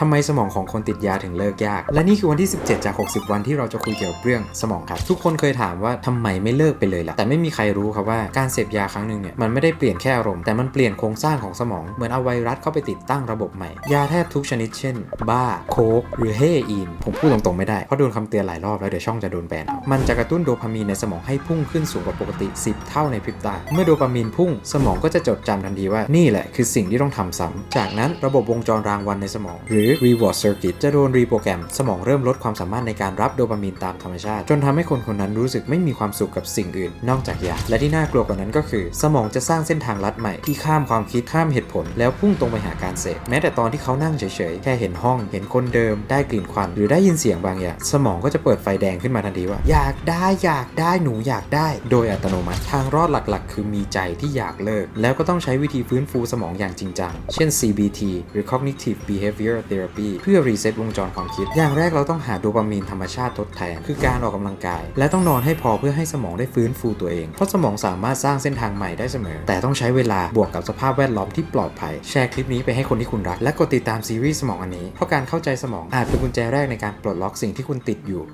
ทำไมสมองของคนติดยาถึงเลิกยาก และนี่คือวันที่ 17 จาก 60 วันที่เราจะคุยเกี่ยวกับเรื่องสมองครับ ทุกคนเคยถามว่าทำไมไม่เลิกไปเลยล่ะ แต่ไม่มีใครรู้ครับว่าการเสพยาครั้งหนึ่งเนี่ยมันไม่ได้เปลี่ยนแค่อารมณ์ แต่มันเปลี่ยนโครงสร้างของสมอง เหมือนเอาไวรัสเข้าไปติดตั้งระบบใหม่ ยาแทบทุกชนิดเช่น บ้า โคกหรือเฮอีน ผมพูดตรงๆไม่ได้ เพราะโดนคำเตือนหลายรอบแล้วเดี๋ยวช่องจะโดนแบนเอามันจะกระตุ้นโดพามีนในสมองให้พุ่งขึ้นสูงกว่าปกติ 10 เท่าในพริบตา เมื่อโดพามีนพุ่ง สมองก็จะจดจำทันทีว่านี่แหละคือสิ่งที่ต้องทำซ้ำจากนั้นระบบวงจรรางวัลในสมองหรืือ reward circuit จะโดนรีโปรแกรม สมองเริ่มลดความสามารถในการรับโดพามีนตามธรรมชาติ จนทำให้คนคนนั้นรู้สึกไม่มีความสุขกับสิ่งอื่น นอกจากยาและที่น่ากลัวกว่านั้นก็คือ สมองจะสร้างเส้นทางลัดใหม่ที่ข้ามความคิดข้ามเหตุผล แล้วพุ่งตรงไปหาการเสพแม้แต่ตอนที่เขานั่งเฉยๆแค่เห็นห้อง เห็นคนเดิม ได้กลิ่นควันหรือได้ยินเสียงบางอย่างสมองก็จะเปิดไฟแดงขึ้นมาทันทีว่า อยากได้อยากได้หนูอยากได้ โดยอัตโนมัติทางรอดหลักๆ คือมีใจที่อยากเลิก แล้วก็ต้องใช้วิธีฟื้นฟูสมองอย่างจริงจังเช่น CBT หรือ Cognitive Behavior Therapy เพื่อรีเซ็ตวงจรความคิด อย่างแรกเราต้องหาโดปามีนธรรมชาติทดแทน คือการออกกำลังกาย และต้องนอนให้พอเพื่อให้สมองได้ฟื้นฟูตัวเอง เพราะสมองสามารถสร้างเส้นทางใหม่ได้เสมอ แต่ต้องใช้เวลาบวกกับสภาพแวดล้อมที่ปลอดภัย แชร์คลิปนี้ไปให้คนที่คุณรัก และกดติดตามซีรีส์สมองอันนี้ เพราะการเข้าใจสมองอาจเป็นกุญแจแรกในการปลดล็อกสิ่งที่คุณติดอยู่